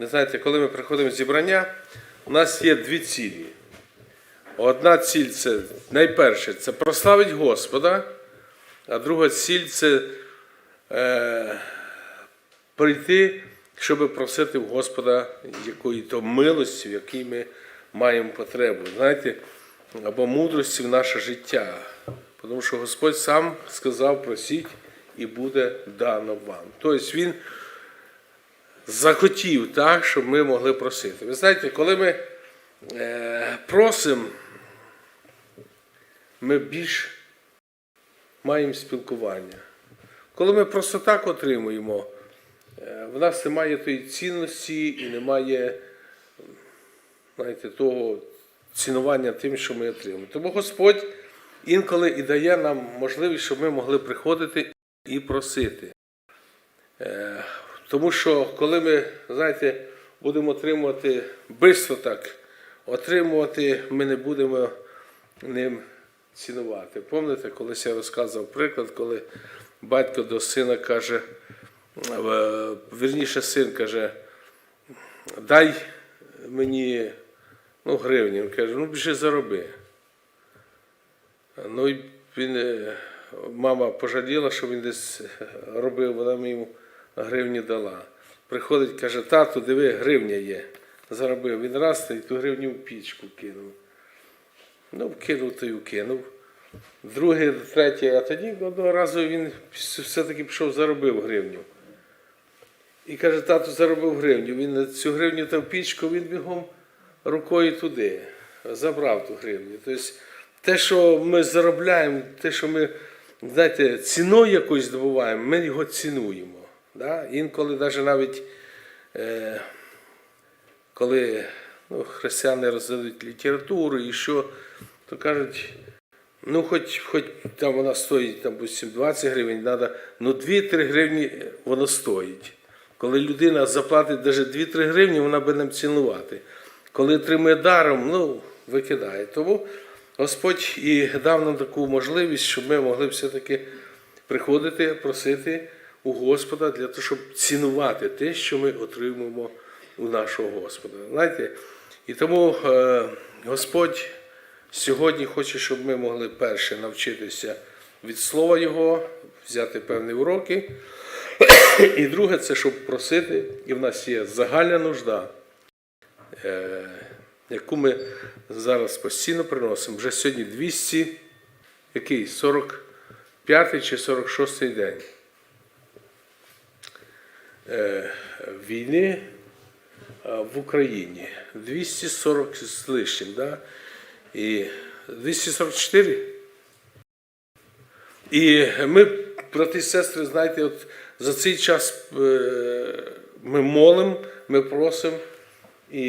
Ви знаєте, коли ми приходимо в зібрання, у нас є дві цілі. Одна ціль це найперше це прославить Господа, а друга ціль це е, прийти, щоб просити в Господа якої то милості, в якій ми маємо потребу. Знаєте, або мудрості в наше життя. Тому що Господь сам сказав, просіть і буде дано вам. Тобто Він захотів так, щоб ми могли просити. Ви знаєте, коли ми е, просимо, ми більш маємо спілкування. Коли ми просто так отримуємо, е, в нас немає тої цінності і немає знаєте, того цінування тим, що ми отримуємо. Тому Господь інколи і дає нам можливість, щоб ми могли приходити і просити. Тому що коли ми, знаєте, будемо отримувати швидко так, отримувати, ми не будемо ним цінувати. Пам'ятаєте, колись я розказував приклад, коли батько до сина каже, вірніше син каже, дай мені ну, гривні. Він каже, ну біжи зароби. Ну він, е, мама пожаліла, що він десь робив, вона йому гривні дала. Приходить, каже, тату, диви, гривня є. Заробив. Він раз та й ту гривню в пічку кинув. Ну, вкинув то й вкинув. Друге, третє, а тоді одного разу він все-таки пішов, заробив гривню. І каже, тату заробив гривню. Він цю гривню там в пічку, він бігом рукою туди, забрав ту гривню. Тобто те, що ми заробляємо, те, що ми знаєте, ціною якось здобуваємо, ми його цінуємо. Да? Інколи навіть навіть е, коли ну, християни роздають літературу і що, то кажуть, ну хоч, хоч там вона стоїть там, допустим, 20 гривень, треба, ну 2-3 гривні воно стоїть. Коли людина заплатить навіть 2-3 гривні, вона буде нам цінувати. Коли отримує даром, ну, викидає. Тому Господь і дав нам таку можливість, щоб ми могли все-таки приходити, просити у Господа для того, щоб цінувати те, що ми отримуємо у нашого Господа. Знаєте, і тому е, Господь сьогодні хоче, щоб ми могли перше навчитися від Слова Його, взяти певні уроки. І друге, це щоб просити, і в нас є загальна нужда, е, яку ми зараз постійно приносимо. Вже сьогодні 200, який? 45 чи 46 день війни е, в Україні. 240 з лишнім, да? і 244. І ми, брати і сестри, знаєте, от за цей час е, ми молимо, ми просимо, і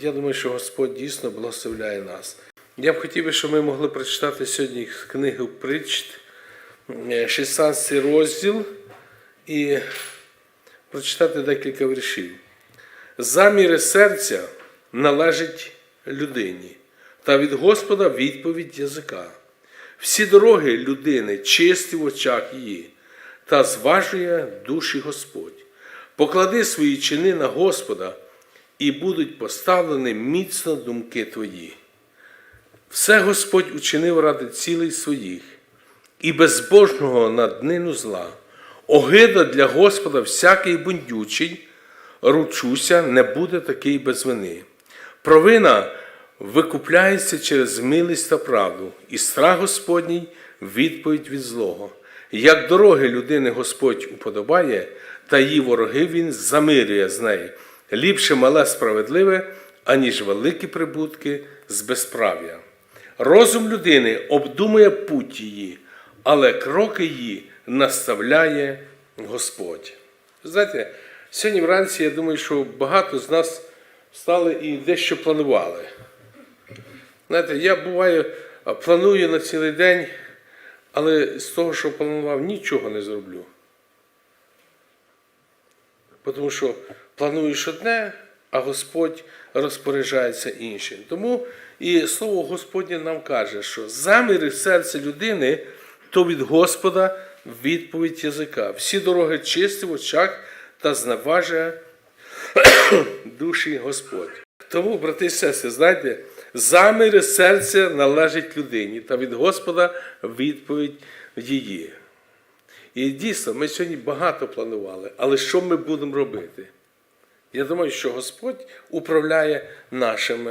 я думаю, що Господь дійсно благословляє нас. Я б хотів би, щоб ми могли прочитати сьогодні книгу Притчт, е, 16 розділ, і прочитати декілька віршів. Заміри серця належить людині, та від Господа відповідь язика. Всі дороги людини чисті в очах її, та зважує душі Господь. Поклади свої чини на Господа, і будуть поставлені міцно думки твої. Все Господь учинив ради цілей своїх, і безбожного на днину зла. Огида для Господа всякий бундючий, ручуся, не буде такий без вини. Провина викупляється через милість та правду, і страх Господній відповідь від злого. Як дороги людини Господь уподобає, та її вороги Він замирює з неї. Ліпше мале справедливе, аніж великі прибутки з безправ'я. Розум людини обдумує путь її, але кроки її наставляє Господь. Знаєте, сьогодні вранці я думаю, що багато з нас встали і дещо планували. Знаєте, я буває, планую на цілий день, але з того, що планував, нічого не зроблю. Тому що плануєш одне, а Господь розпоряджається іншим. Тому і слово Господнє нам каже, що заміри серця людини то від Господа відповідь язика. Всі дороги чисті в очах та зневажує душі Господь. Тому, брати і сестри, знаєте, заміри серця належить людині, та від Господа відповідь її. І дійсно, ми сьогодні багато планували, але що ми будемо робити? Я думаю, що Господь управляє нашим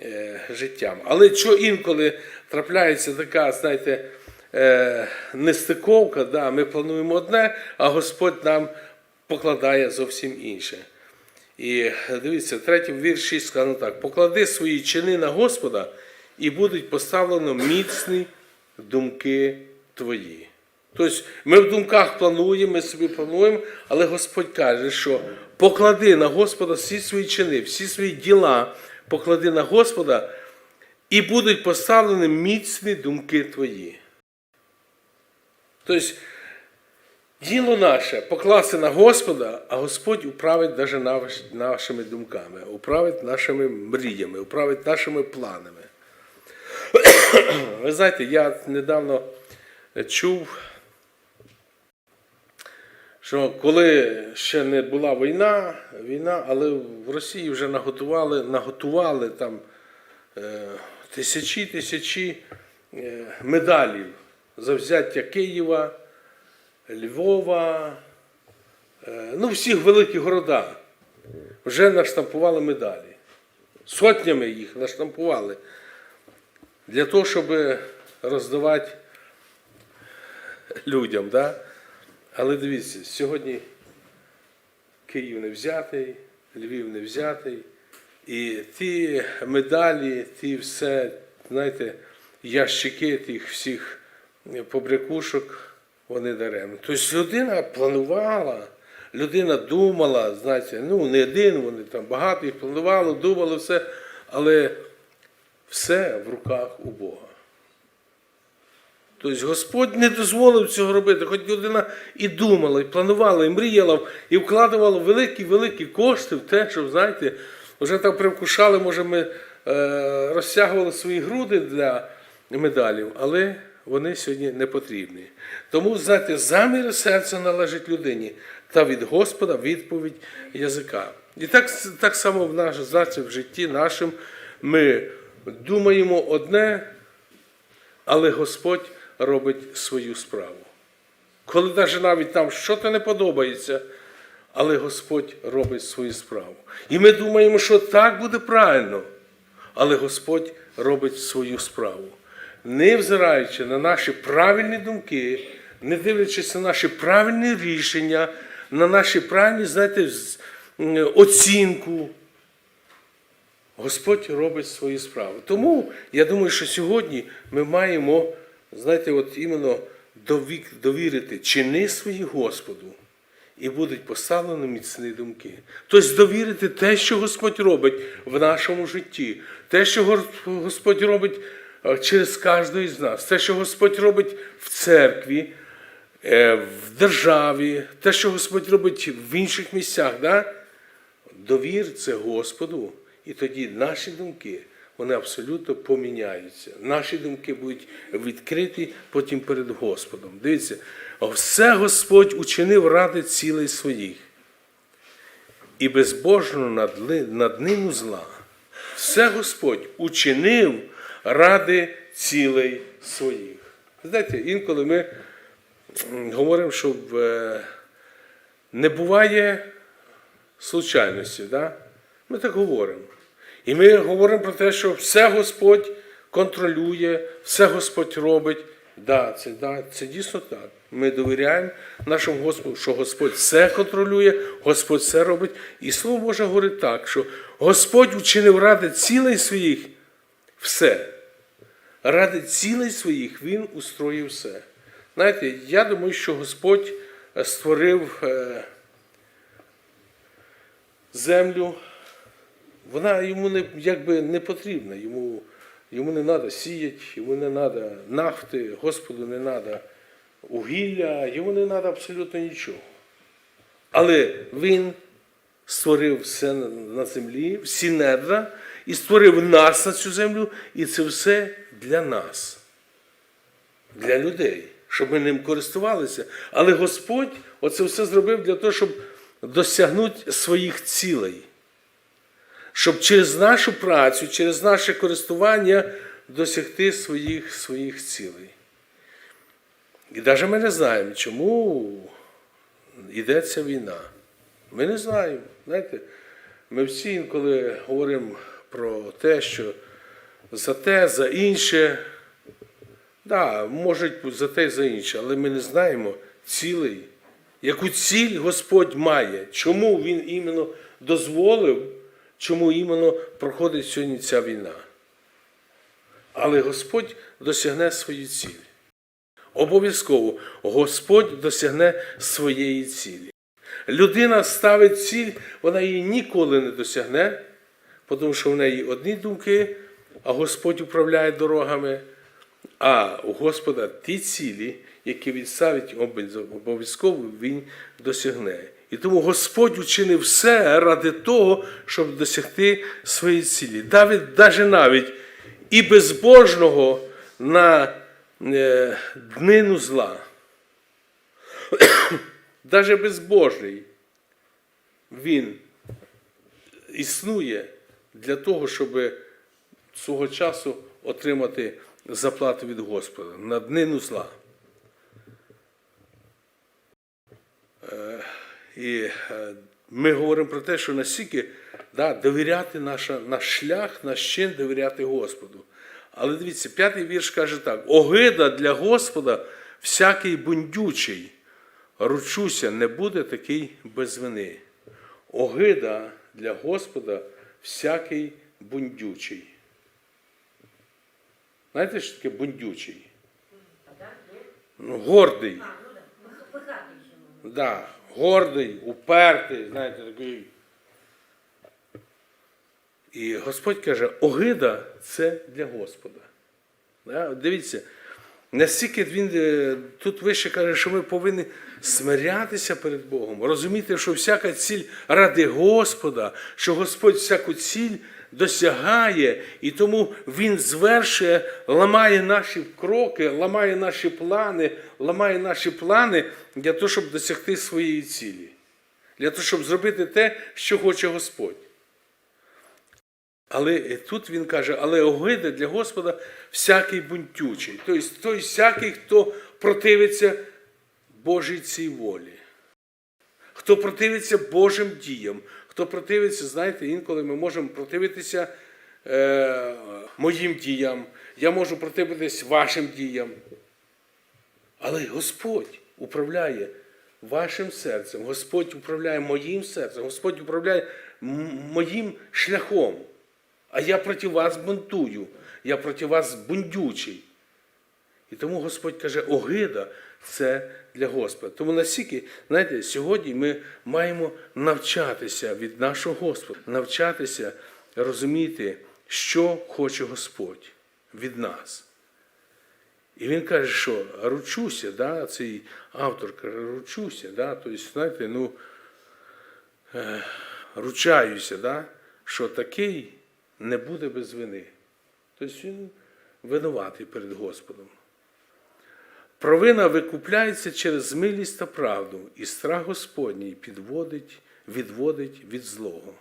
е, життям. Але що інколи трапляється така, знаєте, нестиковка, да, ми плануємо одне, а Господь нам покладає зовсім інше. І дивіться, третьому вірші сказано так: поклади свої чини на Господа, і будуть поставлено міцні думки твої. Тобто ми в думках плануємо, ми собі плануємо, але Господь каже, що поклади на Господа всі свої чини, всі свої діла, поклади на Господа, і будуть поставлені міцні думки твої. Тобто, діло наше покласти на Господа, а Господь управить навіть нашими думками, управить нашими мріями, управить нашими планами. Ви знаєте, я недавно чув, що коли ще не була війна, війна, але в Росії вже наготували, наготували там е, тисячі тисячі е, медалів за взяття Києва, Львова, е, ну, всіх великих городах. Вже наштампували медалі. Сотнями їх наштампували для того, щоб роздавати людям. Да? Але дивіться, сьогодні Київ не взятий, Львів не взятий. І ті медалі, ті все, знаєте, ящики тих всіх побрякушок, вони даремні. Тобто людина планувала, людина думала, знаєте, ну не один, вони там багато їх планували, думали все, але все в руках у Бога. Тобто Господь не дозволив цього робити, хоч людина і думала, і планувала, і мріяла, і вкладувала великі-великі кошти в те, щоб, знаєте, вже там привкушали, може, ми е, розтягували свої груди для медалів, але вони сьогодні не потрібні. Тому, знаєте, замір серця належить людині, та від Господа відповідь язика. І так, так само в наш, знаєте, в житті нашим ми думаємо одне, але Господь робить свою справу. Коли навіть навіть нам щось не подобається, але Господь робить свою справу. І ми думаємо, що так буде правильно, але Господь робить свою справу. Не взираючи на наші правильні думки, не дивлячись на наші правильні рішення, на наші правильні, знаєте, оцінку, Господь робить свою справу. Тому я думаю, що сьогодні ми маємо, знаєте, от іменно довірити чини свої Господу, і будуть поставлені міцні думки. Тобто довірити те, що Господь робить в нашому житті, те, що Господь робить через кожного з нас, те, що Господь робить в церкві, е, в державі, те, що Господь робить в інших місцях. Да? Довір це Господу, і тоді наші думки вони абсолютно поміняються. Наші думки будуть відкриті потім перед Господом. Дивіться, все Господь учинив ради цілей своїх, і безбожно надли- наднину зла. Все Господь учинив ради цілей своїх. Знаєте, інколи ми говоримо, що е, не буває случайності. Да? Ми так говоримо. І ми говоримо про те, що все Господь контролює, все Господь робить. Да, це, да, це дійсно так. Ми довіряємо нашому Господу, що Господь все контролює, Господь все робить. І Слово Боже говорить так, що Господь учинив ради цілей своїх все. Ради цілей своїх Він устроїв все. Знаєте, я думаю, що Господь е, створив е, землю, вона йому не, якби не потрібна. Йому, йому не треба сіяти, йому не треба нафти, Господу не треба угілля, йому не треба абсолютно нічого. Але він створив все на- на землі, всі недра, і створив нас на цю землю, і це все для нас, для людей, щоб ми ним користувалися. Але Господь оце все зробив для того, щоб досягнути своїх цілей, щоб через нашу працю, через наше користування досягти своїх, своїх цілей. І навіть ми не знаємо, чому йде ця війна. Ми не знаємо. Знаєте, ми всі інколи говоримо про те, що за те, за інше. Да, можуть бути за те, і за інше, але ми не знаємо цілей, яку ціль Господь має, чому Він іменно дозволив, чому іменно проходить сьогодні ця війна. Але Господь досягне свою ціль. Обов'язково Господь досягне своєї цілі. Людина ставить ціль, вона її ніколи не досягне, тому що в неї одні думки, а Господь управляє дорогами. А у Господа ті цілі, які він ставить, обов'язково він досягне. І тому Господь учинив все ради того, щоб досягти своєї цілі. Давид навіть навіть і безбожного на е, днину зла. Навіть безбожний він існує для того, щоб свого часу отримати заплату від Господа на днину зла. Е, І е, ми говоримо про те, що настільки да, довіряти наша, наш шлях, наш чин довіряти Господу. Але дивіться, п'ятий вірш каже так: огида для Господа всякий бундючий, ручуся, не буде такий без вини. Огида для Господа всякий бундючий. Знаєте, що таке бундючий? Ну, гордий. Да, гордий, упертий, знаєте, такий. І Господь каже, огида це для Господа. Да? Дивіться, настільки він е, тут вище каже, що ми повинні смирятися перед Богом, розуміти, що всяка ціль ради Господа, що Господь всяку ціль досягає, і тому Він звершує, ламає наші кроки, ламає наші плани, ламає наші плани для того, щоб досягти своєї цілі, для того, щоб зробити те, що хоче Господь. Але тут він каже, але огида для Господа всякий бунтючий, тобто той всякий, хто противиться Божій цій волі, хто противиться Божим діям, хто противиться, знаєте, інколи ми можемо противитися е, моїм діям, я можу противитись вашим діям. Але Господь управляє вашим серцем, Господь управляє моїм серцем, Господь управляє моїм шляхом. А я проти вас бунтую, я проти вас бундючий. І тому Господь каже, огида це для Господа. Тому настільки, знаєте, сьогодні ми маємо навчатися від нашого Господа, навчатися розуміти, що хоче Господь від нас. І він каже, що ручуся, да, цей автор каже, ручуся, да, тобто, знаєте, ну, е, ручаюся, да, що такий не буде без вини. Тобто він винуватий перед Господом. Провина викупляється через милість та правду, і страх Господній підводить, відводить від злого.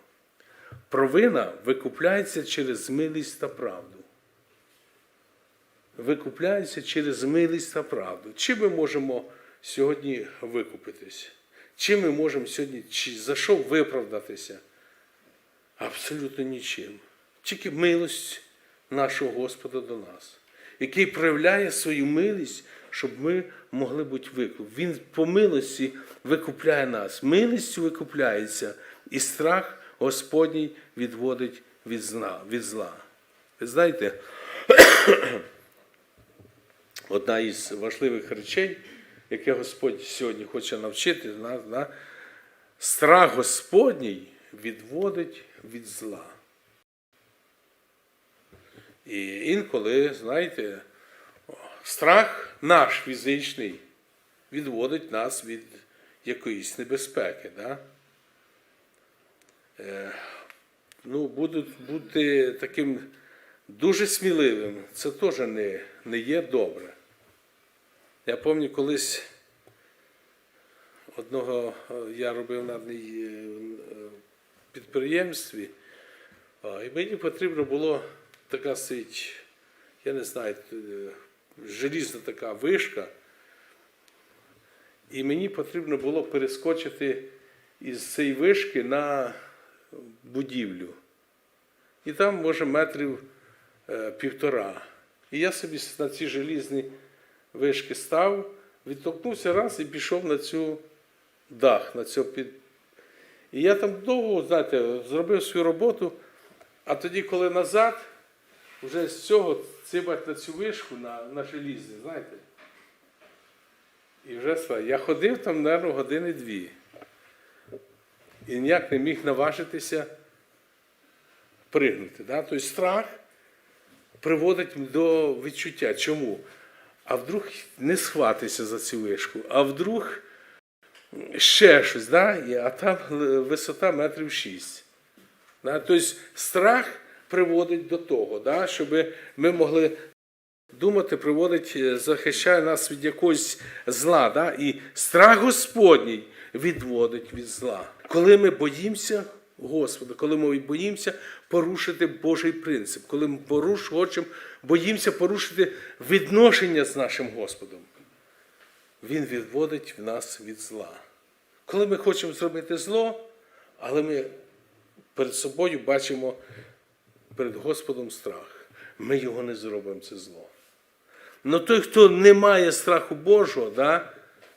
Провина викупляється через милість та правду. Викупляється через милість та правду. Чим ми можемо сьогодні викупитись? Чим ми можемо сьогодні, чи за що виправдатися? Абсолютно нічим. Тільки милость нашого Господа до нас, який проявляє свою милість, щоб ми могли бути викуп. Він по милості викупляє нас. Милістю викупляється, і страх Господній відводить від зла. Від зла. Ви знаєте, одна із важливих речей, яке Господь сьогодні хоче навчити нас, страх Господній відводить від зла. І інколи, знаєте, страх наш фізичний відводить нас від якоїсь небезпеки. Да? Е, ну, будуть бути таким дуже сміливим, це теж не, не є добре. Я пам'ятаю, колись одного е, я робив на е, підприємстві, і мені потрібно було така сить, я не знаю, е, желізна така вишка. І мені потрібно було перескочити із цієї вишки на будівлю. І там, може, метрів е, півтора. І я собі на ці желізні вишки став, відтолкнувся раз і пішов на цю дах, на цю під. І я там довго, знаєте, зробив свою роботу, а тоді, коли назад, вже з цього цибать на цю вишку на, на желізні, знаєте. І вже все. Я ходив там, мабуть, години дві. І ніяк не міг наважитися пригнути. Да? Тобто страх приводить до відчуття. Чому? А вдруг не схватися за цю вишку, а вдруг ще щось, да? А там висота метрів шість. Тобто страх приводить до того, да? щоб ми могли думати, приводить, е, захищає нас від якогось зла. Да? І страх Господній відводить від зла. Коли ми боїмося Господа, коли ми боїмося порушити Божий принцип, коли ми поруш, хочемо, боїмося порушити відношення з нашим Господом, Він відводить в нас від зла. Коли ми хочемо зробити зло, але ми перед собою бачимо перед Господом страх, ми його не зробимо це зло. Но той, хто не має страху Божого, да,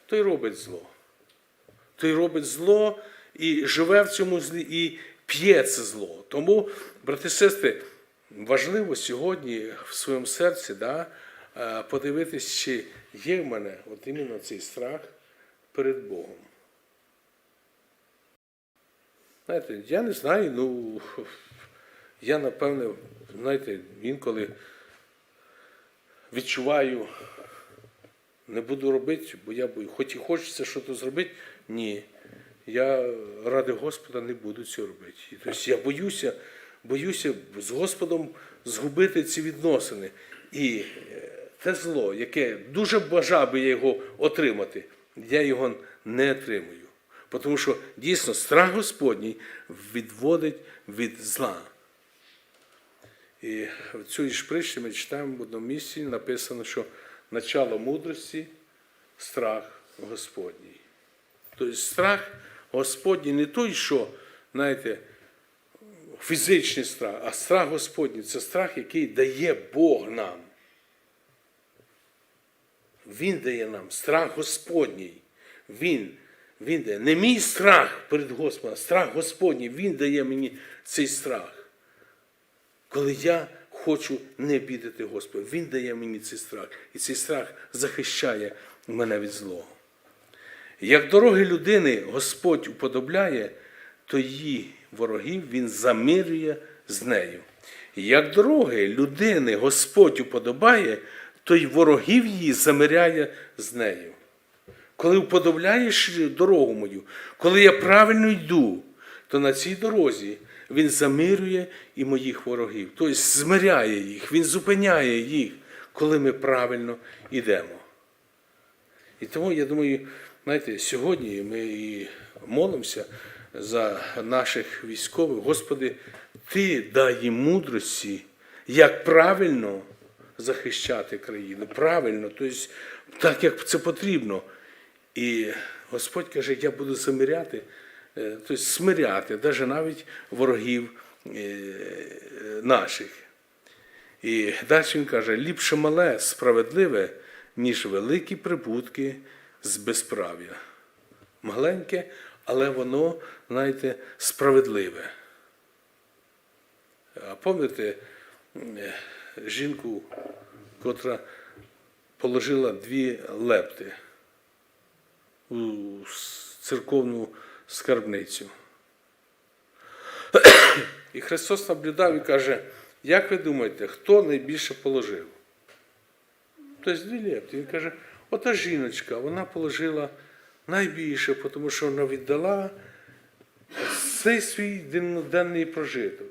той робить зло. Той робить зло і живе в цьому злі, і п'є це зло. Тому, брати і сестри, важливо сьогодні в своєму серці да, е, подивитись, чи є в мене от іменно цей страх перед Богом. Знаєте, я не знаю, ну я напевне, знаєте, інколи відчуваю, не буду робити, бо я бою. Хоч і хочеться щось зробити, ні. Я ради Господа не буду цього робити. Тобто я боюся, боюся з Господом згубити ці відносини. І е, те зло, яке дуже бажав би я його отримати, я його не отримую. Тому що дійсно страх Господній відводить від зла. І в цій ж ми читаємо в одному місці, написано, що начало мудрості страх Господній. Тобто страх Господній не той, що, знаєте, фізичний страх, а страх Господній це страх, який дає Бог нам. Він дає нам страх Господній. Він, він дає. Не мій страх перед Господом, а страх Господній. Він дає мені цей страх. Коли я хочу не обідати Господа, Він дає мені цей страх. І цей страх захищає мене від злого. Як дороги людини Господь уподобляє, то її ворогів Він замирює з нею. Як дороги людини Господь уподобає, то й ворогів її замиряє з нею. Коли уподобляєш дорогу мою, коли я правильно йду, то на цій дорозі він замирює і моїх ворогів, тобто змиряє їх, він зупиняє їх, коли ми правильно йдемо. І тому я думаю, знаєте, сьогодні ми і молимося за наших військових. Господи, Ти дай їм мудрості, як правильно захищати країну. Правильно, тобто так, як це потрібно. І Господь каже, я буду замиряти, тобто смиряти, навіть навіть ворогів е, наших. І далі він каже, ліпше мале, справедливе, ніж великі прибутки з безправ'я. Маленьке, але воно, знаєте, справедливе. А пам'ятаєте е, жінку, котра положила дві лепти у церковну скарбницю. І Христос наблюдав і каже, як ви думаєте, хто найбільше положив? Тобто дві. Він каже, ота жіночка, вона положила найбільше, тому що вона віддала цей свій денний прожиток.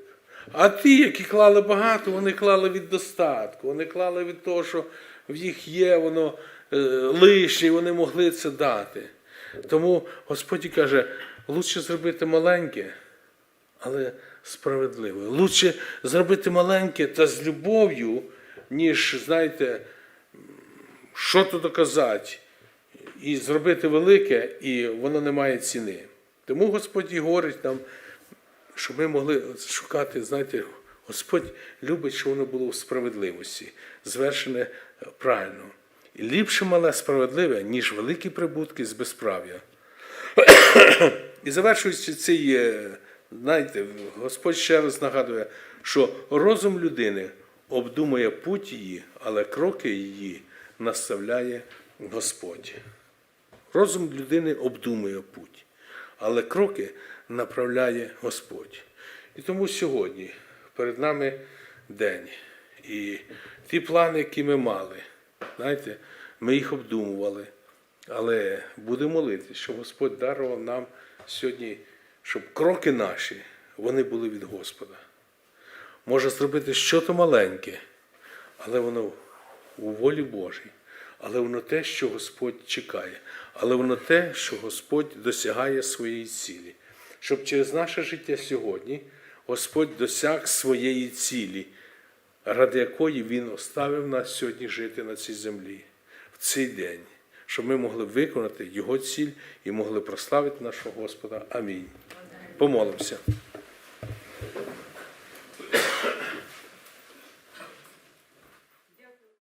А ті, які клали багато, вони клали від достатку, вони клали від того, що в їх є воно е, лишнє, і вони могли це дати. Тому Господь каже, лучше зробити маленьке, але справедливе. Лучше зробити маленьке та з любов'ю, ніж, знаєте, що то доказати, і зробити велике, і воно не має ціни. Тому Господь і говорить нам, щоб ми могли шукати, знаєте, Господь любить, щоб воно було в справедливості, звершене правильно. І ліпше мале справедливе, ніж великі прибутки з безправ'я. І завершуючи цей, е, знаєте, Господь ще раз нагадує, що розум людини обдумує путь її, але кроки її наставляє Господь. Розум людини обдумує путь, але кроки направляє Господь. І тому сьогодні перед нами день. І ті плани, які ми мали, знаєте, ми їх обдумували. Але будемо молитися, щоб Господь дарував нам сьогодні, щоб кроки наші вони були від Господа. Може зробити щось маленьке, але воно у волі Божій. Але воно те, що Господь чекає, але воно те, що Господь досягає своєї цілі. Щоб через наше життя сьогодні Господь досяг своєї цілі, ради якої Він оставив нас сьогодні жити на цій землі в цей день, щоб ми могли виконати Його ціль і могли прославити нашого Господа. Амінь. Помолимося.